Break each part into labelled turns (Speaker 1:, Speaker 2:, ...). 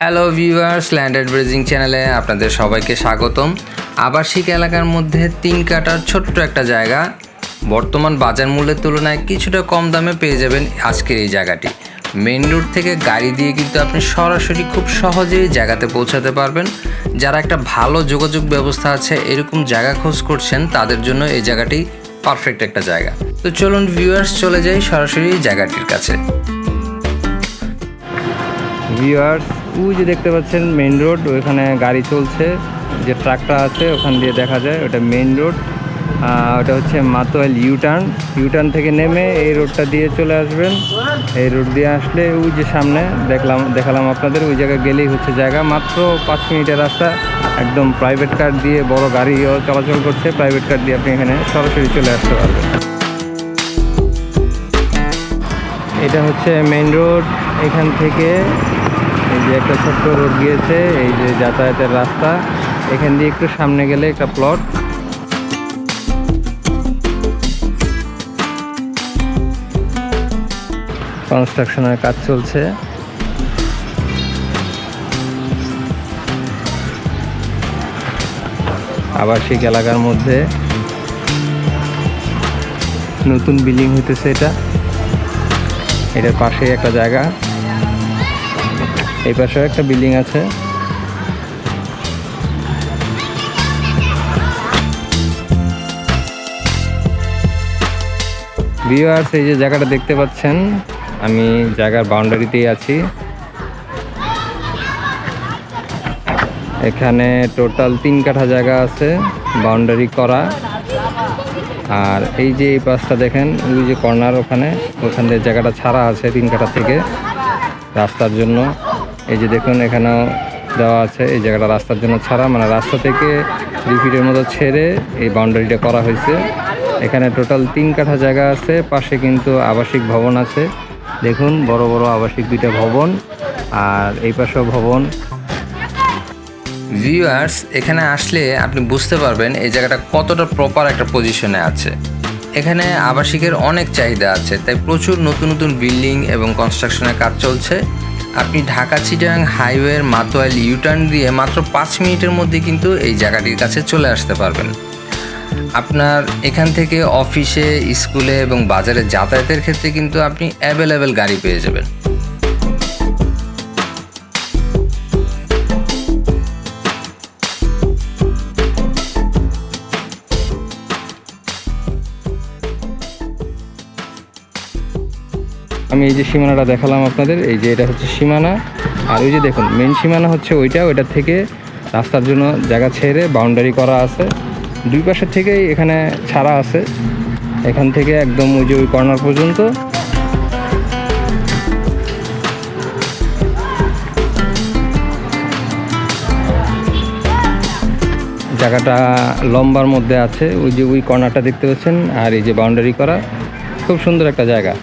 Speaker 1: Hello viewers landed bridging চ্যানেলে আপনাদের সবাইকে স্বাগতম। আবাসিক এলাকার মধ্যে তিন কাটার ছোট্ট একটা জায়গা। বর্তমান বাজার মূল্যের তুলনায় কিছুটা কম দামে পেয়ে যাবেন আজকের এই জায়গাটি। মেইন রোড থেকে গাড়ি দিয়ে কিন্তু আপনি সরাসরি খুব সহজেই জায়গাতে পৌঁছাতে পারবেন। যারা একটা ভালো যোগাযোগ ব্যবস্থা আছে, এরকম জায়গা খোঁজ করছেন, তাদের জন্য এই জায়গাটি পারফেক্ট একটা জায়গা। তো চলুন ভিউয়ার্স চলে যাই সরাসরি জায়গাটির কাছে। ভিউয়ার্স ওই যে দেখতে পাচ্ছেন মেইন রোড ওইখানে গাড়ি চলছে, যে ট্রাকটা আছে, ওখান দিয়ে দেখা যায়, ওটা মেন রোড ওটা হচ্ছে মাতোয়াল ইউটার্ন ইউটার্ন থেকে নেমে এই রোডটা দিয়ে চলে আসবেন। এই রোড দিয়ে আসলে ওই যে সামনে দেখলাম, দেখালাম আপনাদের, ওই জায়গায় গেলেই হচ্ছে জায়গা, মাত্র পাঁচ মিনিটের রাস্তা, একদম প্রাইভেট কার দিয়ে বড় গাড়িও চলাচল করছে প্রাইভেট কার দিয়ে আপনি এখানে সরাসরি চলে আসতে পারবেন। এটা হচ্ছে মেইন রোড এখান থেকে এই যে একটা ছোট্ট রোড গিয়েছে, এই যে যাতায়াতের রাস্তা। এখান দিয়ে একটু সামনে গেলে একটা প্লট কনস্ট্রাকশনের কাজ চলছে। আবাসিক এলাকার মধ্যে নতুন বিল্ডিং হইতেছে এটা। এটার পাশেই একটা জায়গা। এই পাশেও একটা বিল্ডিং আছে। ভিউয়ার্স এই যে জায়গাটা দেখতে পাচ্ছেন, আমি জায়গার বাউন্ডারিতেই আছি। এখানে টোটাল তিন কাঠা জায়গা আছে, বাউন্ডারি করা। আর এই যে এই পাশটা দেখেন, ওই যে কর্নার ওখানে, ওখান দিয়ে জায়গাটা ছাড়া আছে তিন কাঠা থেকে, রাস্তার জন্য। এই যে দেখুন, এখানেও দেওয়া আছে, এই জায়গাটা রাস্তার জন্য ছাড়া মানে রাস্তা থেকে দুই ফিটের মতো ছেড়ে এই বাউন্ডারিটা করা হয়েছে। এখানে টোটাল তিন কাঠা জায়গা আছে, পাশে কিন্তু আবাসিক ভবন আছে। দেখুন, বড় বড় আবাসিক দুইটা ভবন আর এই পাশেও ভবন। ভিউয়ার্স, এখানে আসলে আপনি বুঝতে পারবেন এই জায়গাটা কতটা প্রপার একটা পজিশনে আছে। এখানে আবাসিকের অনেক চাহিদা আছে, তাই প্রচুর নতুন নতুন বিল্ডিং এবং কনস্ট্রাকশনের কাজ চলছে। আপনি ঢাকা চিটাং হাইওয়ের মাতোয়াল ইউটার্ন দিয়ে মাত্র পাঁচ মিনিটের মধ্যে কিন্তু এই জায়গাটির কাছে চলে আসতে পারবেন। আপনার এখান থেকে অফিসে, স্কুলে এবং বাজারে যাতায়াতের ক্ষেত্রে কিন্তু আপনি অ্যাভেলেবেল গাড়ি পেয়ে যাবেন। আমি এই যে সীমানাটা দেখালাম আপনাদের, এই যে এটা হচ্ছে সীমানা। আর ওই যে দেখুন মেন সীমানা হচ্ছে ওইটা ওইটার থেকে রাস্তার জন্য জায়গা ছেড়ে বাউন্ডারি করা আছে। দুই পাশের থেকেই এখানে ছাড়া আছে। এখান থেকে একদম ওই যে ওই কর্নার পর্যন্ত। জায়গাটা লম্বার মধ্যে আছে, ওই যে ওই কর্নারটা দেখতে পাচ্ছেন, আর এই যে বাউন্ডারি করা, খুব সুন্দর একটা জায়গা।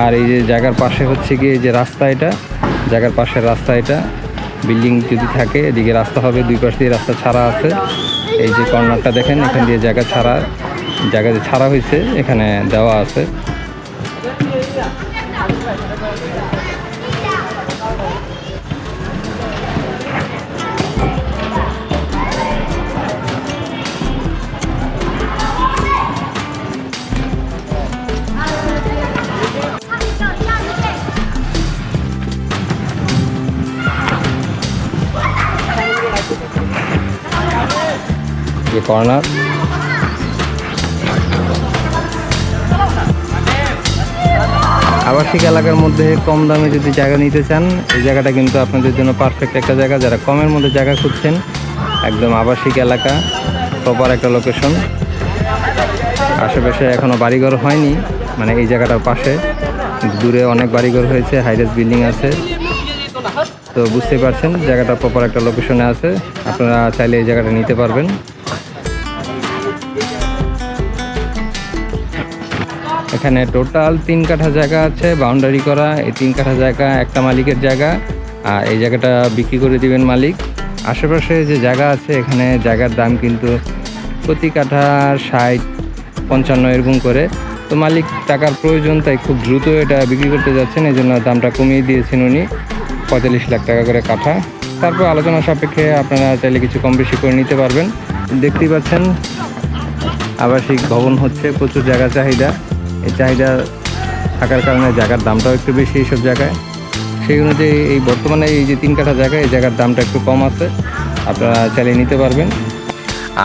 Speaker 1: আর এই যে জায়গার পাশে হচ্ছে কি যে রাস্তা এটা, জায়গার পাশের রাস্তা এটা। বিল্ডিং যদি থাকে, এদিকে রাস্তা হবে, দুই পাশ দিয়ে রাস্তা ছাড়া আছে। এই যে কর্নারটা দেখেন, এখান দিয়ে জায়গা ছাড়া, জায়গা যে ছাড়া হয়েছে, এখানে দেওয়া আছে। যে কর্নার আবাসিক এলাকার মধ্যে কম দামে যদি জায়গা নিতে চান, এই জায়গাটা কিন্তু আপনাদের জন্য পারফেক্ট একটা জায়গা। যারা কমের মধ্যে জায়গা খুঁজছেন, একদম আবাসিক এলাকা প্রপার একটা লোকেশন আশেপাশে এখনও বাড়িঘর হয়নি মানে এই জায়গাটার পাশে। দূরে অনেক বাড়িঘর হয়েছে হাইরেস বিল্ডিং আছে। তো বুঝতেই পারছেন, জায়গাটা প্রপার একটা লোকেশনে আছে। আপনারা চাইলে এই জায়গাটা নিতে পারবেন। এখানে টোটাল তিন কাঠা জায়গা আছে বাউন্ডারি করা, এই তিন কাঠা জায়গা একটা মালিকের জায়গা, আর এই জায়গাটা বিক্রি করে দিবেন মালিক। আশেপাশে যে জায়গা আছে, এখানে জায়গার দাম কিন্তু প্রতি কাঠা ষাট, পঞ্চান্ন এরকম করে। তো মালিক টাকার প্রয়োজন, তাই খুব দ্রুত এটা বিক্রি করতে যাচ্ছেন, এই জন্য দামটা কমিয়ে দিয়েছেন উনি, পঁয়তাল্লিশ লাখ টাকা করে কাঠা। তারপর আলোচনা সাপেক্ষে আপনারা চাইলে কিছু কম বেশি করে নিতে পারবেন। দেখতেই পাচ্ছেন, আবাসিক ভবন হচ্ছে, প্রচুর জায়গা চাহিদা। এই চাহিদা থাকার কারণে জায়গার দামটাও একটু বেশি এইসব জায়গায়। সেই অনুযায়ী এই বর্তমানে এই যে তিন কাঠা জায়গা এই জায়গার দামটা একটু কম আছে। আপনারা চালিয়ে নিতে পারবেন।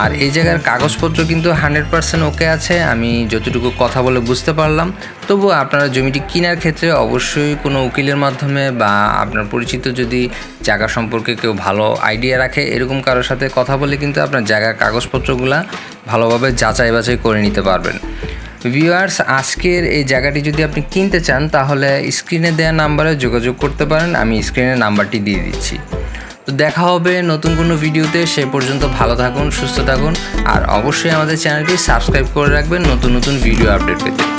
Speaker 2: আর এই জায়গার কাগজপত্র কিন্তু হান্ড্রেড পার্সেন্ট ওকে আছে, আমি যতটুকু কথা বলে বুঝতে পারলাম। তবুও আপনারা জমিটি কেনার ক্ষেত্রে অবশ্যই কোনো উকিলের মাধ্যমে বা আপনার পরিচিত যদি জায়গা সম্পর্কে কেউ ভালো আইডিয়া রাখে, এরকম কারোর সাথে কথা বলে কিন্তু আপনার জায়গার কাগজপত্রগুলা ভালোভাবে যাচাই বাছাই করে নিতে পারবেন। ভিউয়ার্স আজকের এই জায়গাটি যদি আপনি কিনতে চান, তাহলে স্ক্রিনে দেওয়া নাম্বারে যোগাযোগ করতে পারেন, আমি স্ক্রিনে নাম্বারটি দিয়ে দিচ্ছি। তো দেখা হবে নতুন কোনো ভিডিওতে, সে পর্যন্ত ভালো থাকুন, সুস্থ থাকুন, আর অবশ্যই আমাদের চ্যানেলটি সাবস্ক্রাইব করে রাখবেন নতুন নতুন ভিডিও আপডেট পেতে।